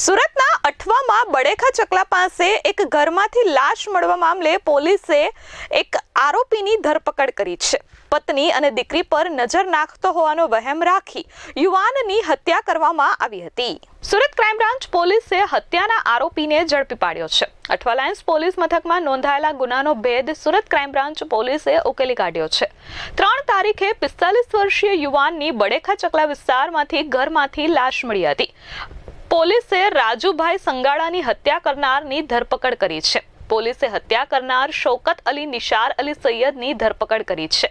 સુરતના અઠવામાં બડેખા ચકલા પાસે એક ઘરમાંથી લાશ મળવા મામલે પોલીસે એક આરોપીની ધરપકડ કરી છે. પત્ની અને દીકરી પર નજર નાખતો હોવાનો વહેમ રાખી યુવાનની હત્યા કરવામાં આવી હતી. સુરત ક્રાઇમ બ્રાન્ચ પોલીસે હત્યાના આરોપીને ઝડપી પાડ્યો છે. અઠવા લાયન્સ પોલીસ મથકમાં નોંધાયેલા ગુનાનો ભેદ સુરત ક્રાઇમ બ્રાન્ચ પોલીસે ઉકેલી કાઢ્યો છે. ત્રણ તારીખે પિસ્તાલીસ વર્ષીય યુવાનની બડેખા ચકલા વિસ્તારમાંથી ઘરમાંથી લાશ મળી હતી. પોલીસે રાજુભાઈ સંગાળાની હત્યા કરનારની ધરપકડ કરી છે. પોલીસે હત્યા કરનાર શૌકત અલી, નિશાર અલી સૈયદની ધરપકડ કરી છે.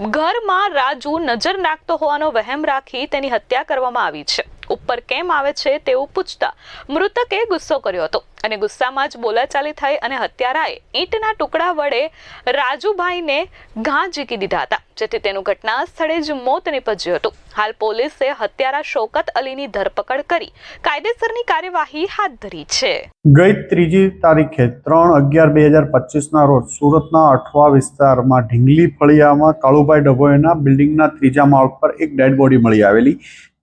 ઘરમાં રાજુ નજર નાખતો હોવાનો વહેમ રાખી તેની હત્યા કરવામાં આવી છે. ઉપર કેમ આવે છે તેવું પૂછતા મૃતકે ગુસ્સો કર્યો હતો અને ગુસ્સામાં જ બોલાચાલી થઈ અને હત્યારાએ ઈંટના ટુકડા વડે રાજુભાઈને ઘા ઝીકી દીધા હતા, જેથી તેનું ઘટના સ્થળે જ મોત નીપજ્યું હતું. હાલ પોલીસે હત્યારા શોકત અલીની ધરપકડ કરી કાયદેસરની કાર્યવાહી હાથ ધરી છે. ગઈ ત્રીજી તારીખે ત્રણ અગિયાર બે હજાર પચીસના રોજ સુરતના અઠવા વિસ્તારમાં ઢીંગલી ફળિયામાં કાળુભાઈ ડભોઈના બિલ્ડિંગના ત્રીજા માળ પર એક ડેડ બોડી મળી આવેલી.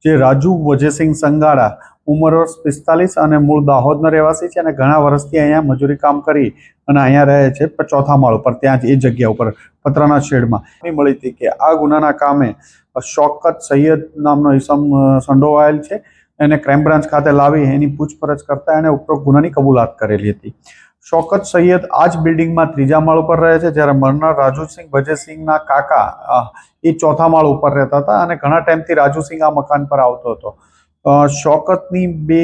જે રાજુ વજયસિંહ સંગાડા ઉંમર વર્ષ પિસ્તાલીસ અને મૂળ દાહોદના રહેવાસી છે અને ઘણા વર્ષથી અહીંયા મજૂરી કામ કરી અને અહીંયા રહે છે ચોથા માળ ઉપર, ત્યાં જ એ જગ્યા ઉપર, પતરાના શેડમાં. મળી હતી કે આ ગુનાના કામે શોકત સૈયદ નામનો ઇસમ સંડોવાયેલ છે. એને ક્રાઇમ બ્રાન્ચ ખાતે લાવી, એની પૂછપરછ કરતા એને ઉપરોક્ત ગુનાની કબૂલાત કરેલી હતી. શોકત સૈયદ આ જ બિલ્ડિંગમાં ત્રીજા માળ ઉપર રહે છે, જ્યારે મરનાર રાજુસિંહ ભજેસિંહના કાકા એ ચોથા માળ ઉપર રહેતા હતા અને ઘણા ટાઈમથી રાજુસિંહ આ મકાન પર આવતો હતો. શોકતની બે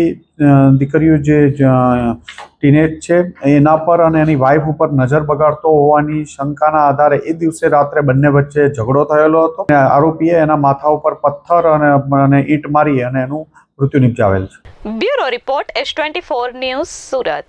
દીકરીઓ જે ટીનેજ છે, એના પર અને એની વાઈફ ઉપર નજર બગાડતો હોવાની શંકાના આધારે એ દિવસે રાત્રે બંને વચ્ચે ઝઘડો થયેલો હતો. અને આરોપીએ એના માથા ઉપર પથ્થર અને ઈંટ મારી અને એનું મૃત્યુ નિપજાવેલ છે. Bureau report S twenty news Surat.